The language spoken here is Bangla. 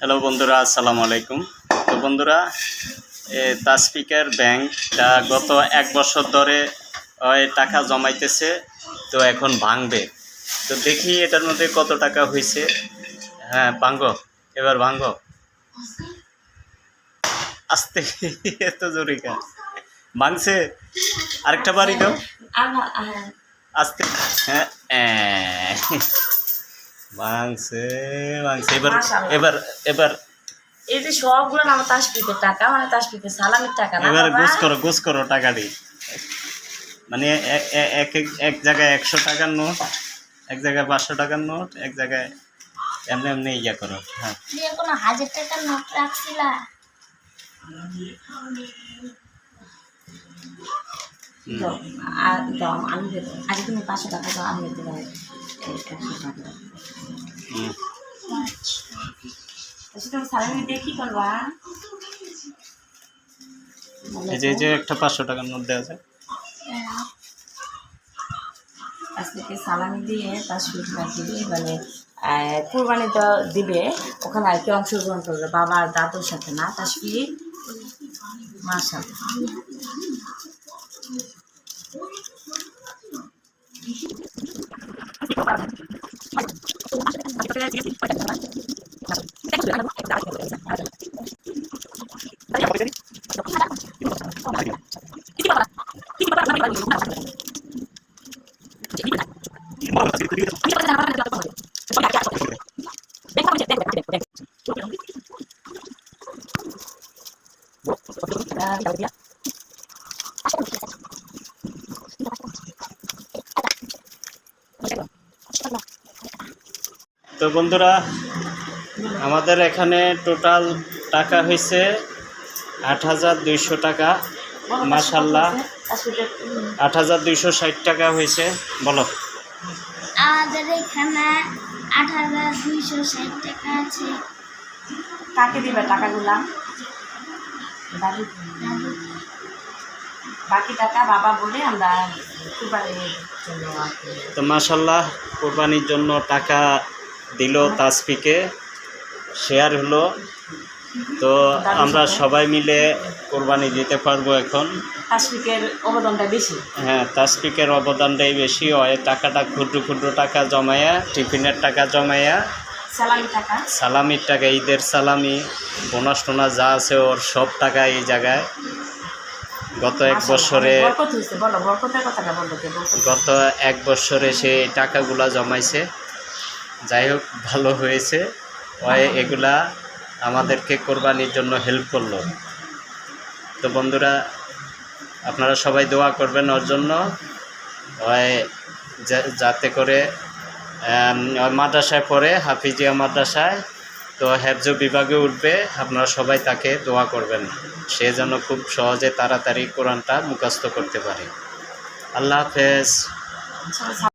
হ্যালো বন্ধুরা আসসালামু আলাইকুম। তো বন্ধুরা এ তাসপিকের ব্যাংকটা গত এক বছর ধরে ওই টাকা জমাইতেছে তো এখন ভাঙবে। তো দেখি এটার মধ্যে কত টাকা হয়েছে হ্যাঁ ভাঙ্গ এবার ভাঙ্গ আস্তে এত জোরে কা ভাঙছে? আরেকটা বাড়ি দাও। আস্তে হ্যাঁ। ভাঙছে ভাঙছে এবার এবার এবার। এই যে সবগুলো আমার তাসপিকের টাকা মানে তাসপিকের সালামির টাকা না এবার গোস করো গোস করো টাকাটি। মানে এ- এ- এক এক এক জায়গায় একশো টাকার নোট এক জায়গায় পাঁচশো টাকার নোট এক জায়গায় এমনি এমনি ইয়া করো হ্যাঁ। কোনো হাজার টাকার নোট রাখছিলা? দাও, আর দাও আমি তুমি পাঁচশো টাকা দাও আমি একশো টাকা দাও। তো দিয়ে কি করবা এই যে এই যে একটা পাঁচশো টাকার সালামি দিয়ে মানে দিবে ওখানে আর কি অংশগ্রহণ করবে বাবার দাদুর সাথে না তাসপিক Gracias. তো বন্ধুরা আমাদের এখানে টোটাল টাকা হয়েছে আট হাজার দুইশো টাকা। মাসাল্লাহ আট হাজার দুইশো ষাট টাকা হয়েছে বলো। আমাদের এখানে আট হাজার দুইশো ষাট টাকা আছে। কাকে দিবে টাকাগুলা? দাদু বাকি টাকা বাবা বলে আমরা কুরবানির জন্য তো মাসাল্লাহ কোরবানির জন্য টাকা দিল তাসফিকে। শেয়ার হলো। তো আমরা সবাই মিলে কোরবানি দিতে পারব এখন। তাসফিকের অবদানটা বেশি? হ্যাঁ তাসফিকের অবদানটাই বেশি হয়। টাকাটা ক্ষুদ্র ক্ষুদ্র টাকা জমায়া টিফিনের টাকা জমায়া স্যালারি টাকা? সালামির টাকা ঈদের সালামি বোনাস টোনাস যা আছে ওর সব টাকা এই জায়গায়। গত এক বছরে গত এক বছরে সে টাকাগুলা জমাইছে। যাই হোক, ভালো হয়েছে। ওই এগুলা আমাদেরকে কোরবানির জন্য হেল্প করল। তো বন্ধুরা, আপনারা সবাই দোয়া করবেন ওর জন্য। ওই যাতে করে মাদ্রাসায় পড়ে, হাফিজিয়া মাদ্রাসায়, তো হেফজ বিভাগে উঠবে, আপনারা সবাই তাকে দোয়া করবেন। সে যেন খুব সহজে তাড়াতাড়ি কোরআনটা মুখস্থ করতে পারে। আল্লাহ হাফেজ।